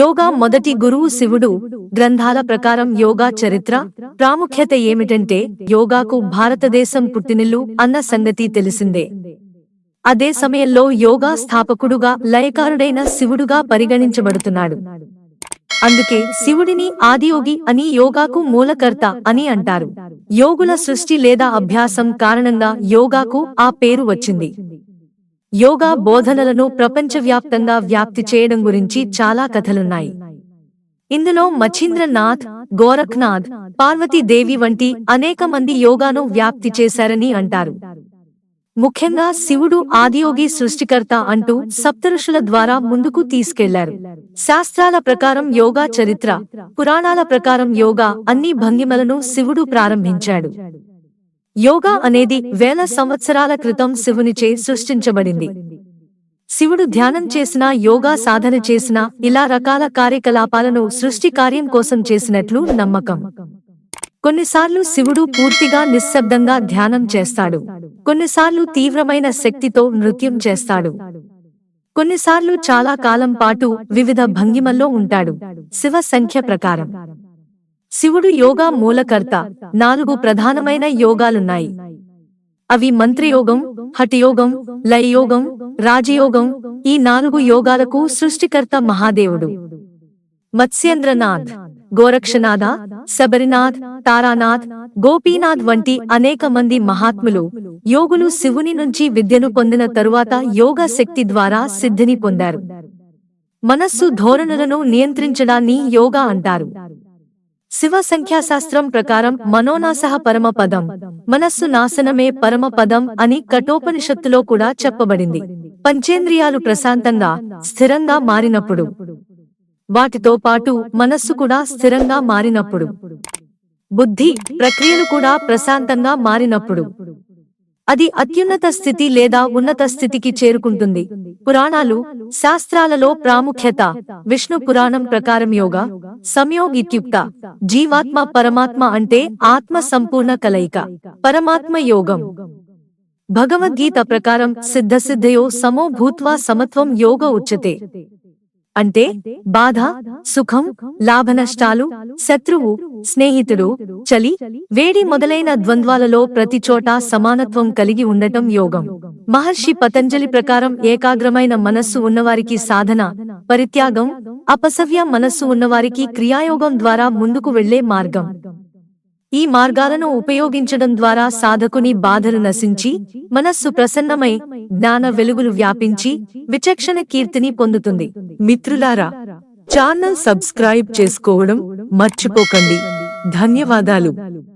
యోగా మొదటి గురువు శివుడు. గ్రంథాల ప్రకారం యోగా చరిత్ర. ప్రాముఖ్యత ఏమిటంటే యోగాకు భారతదేశం పుట్టినిల్లు అన్న సంగతి తెలిసిందే. అదే సమయంలో యోగా స్థాపకుడుగా లయకారుడైన శివుడుగా పరిగణించబడుతున్నాడు. అందుకే శివుడిని ఆదియోగి అని యోగాకు మూలకర్త అని అంటారు. యోగుల సృష్టి లేదా అభ్యాసం కారణంగా యోగాకు ఆ పేరు వచ్చింది. యోగా బోధనలను ప్రపంచవ్యాప్తంగా వ్యాప్తి చేయడం గురించి చాలా కథలున్నాయి. ఇందులో మచీంద్రనాథ్ గోరఖ్నాథ్ పార్వతీదేవి వంటి అనేక మంది యోగాను వ్యాప్తి చేశారని అంటారు. ముఖ్యంగా శివుడు ఆదియోగి సృష్టికర్త అంటూ సప్తఋషుల ద్వారా ముందుకు తీసుకెళ్ళారు. శాస్త్రాల ప్రకారం యోగా చరిత్ర పురాణాల ప్రకారం యోగా అన్ని భంగిమలను శివుడు ప్రారంభించాడు. యోగా అనేది వేల సంవత్సరాల క్రితం శివునిచే సృష్టించబడింది. శివుడు ధ్యానం చేసిన యోగా సాధన చేసిన ఇలా రకాల కార్యకలాపాలను సృష్టి కార్యం కోసం చేసినట్లు నమ్మకం. కొన్నిసార్లు శివుడు పూర్తిగా నిశ్శబ్దంగా ధ్యానం చేస్తాడు. కొన్నిసార్లు తీవ్రమైన శక్తితో నృత్యం చేస్తాడు. కొన్నిసార్లు చాలా కాలం పాటు వివిధ భంగిమల్లో ఉంటాడు. శివ సంఖ్య ప్రకారం. శివుడు యోగా మూలకర్త. నాలుగు ప్రధానమైన యోగాలున్నాయి. అవి మంత్రయోగం హఠయోగం లయయోగం రాజయోగం ఈ నాలుగు యోగాలకు సృష్టికర్త మహాదేవుడు. మత్స్యేంద్రనాథ్ గోరక్షనాథ శబరినాథ్ తారానాథ్ గోపీనాథ్ వంటి అనేక మంది మహాత్ములు యోగులు శివుని నుంచి విద్యను పొందిన తరువాత యోగా శక్తి ద్వారా సిద్ధిని పొందారు. మనస్సు ధోరణులను నియంత్రించడాన్ని యోగా అంటారు. శివ సంఖ్యాశాస్త్రం ప్రకారం మనోనాశ పరమ పదం మనస్సు నాశనమే పరమ పదం అని కఠోపనిషత్తులో కూడా చెప్పబడింది. పంచేంద్రియాలు ప్రశాంతంగా స్థిరంగా మారినప్పుడు వాటితో పాటు మనస్సు కూడా స్థిరంగా మారినప్పుడు బుద్ధి ప్రక్రియలు కూడా ప్రశాంతంగా మారినప్పుడు అది అత్యున్నత స్థితి లేదా ఉన్నత స్థితికి చేరుకుంటుంది. పురాణాలు శాస్త్రాలలో ప్రాముఖ్యత విష్ణు పురాణం ప్రకారం యోగ సంయోగ్ ఇత్యుక్త జీవాత్మ పరమాత్మ అంటే ఆత్మ సంపూర్ణ కలయిక పరమాత్మ యోగం. భగవద్గీత ప్రకారం సిద్ధసిద్ధయో సమో భూత్వా సమత్వం యోగ ఉచ్యతే. అంటే బాధ సుఖం లాభనష్టాలు శత్రువు స్నేహితుడు చలి వేడి మొదలైన ద్వంద్వాలలో ప్రతి చోట సమానత్వం కలిగి ఉండటం యోగం. మహర్షి పతంజలి ప్రకారం ఏకాగ్రమైన మనస్సు ఉన్నవారికి సాధన పరిత్యాగం అపసవ్య మనస్సు ఉన్నవారికి క్రియాయోగం ద్వారా ముందుకు వెళ్ళే మార్గం. ఈ మార్గాలను ఉపయోగించడం ద్వారా సాధకుని బాధలు నశించి మనస్సు ప్రసన్నమై జ్ఞాన వెలుగులు వ్యాపించి విచక్షణ కీర్తిని పొందుతుంది. మిత్రులారా ఛానల్ సబ్స్క్రైబ్ చేసుకోవడం మర్చిపోకండి. ధన్యవాదాలు.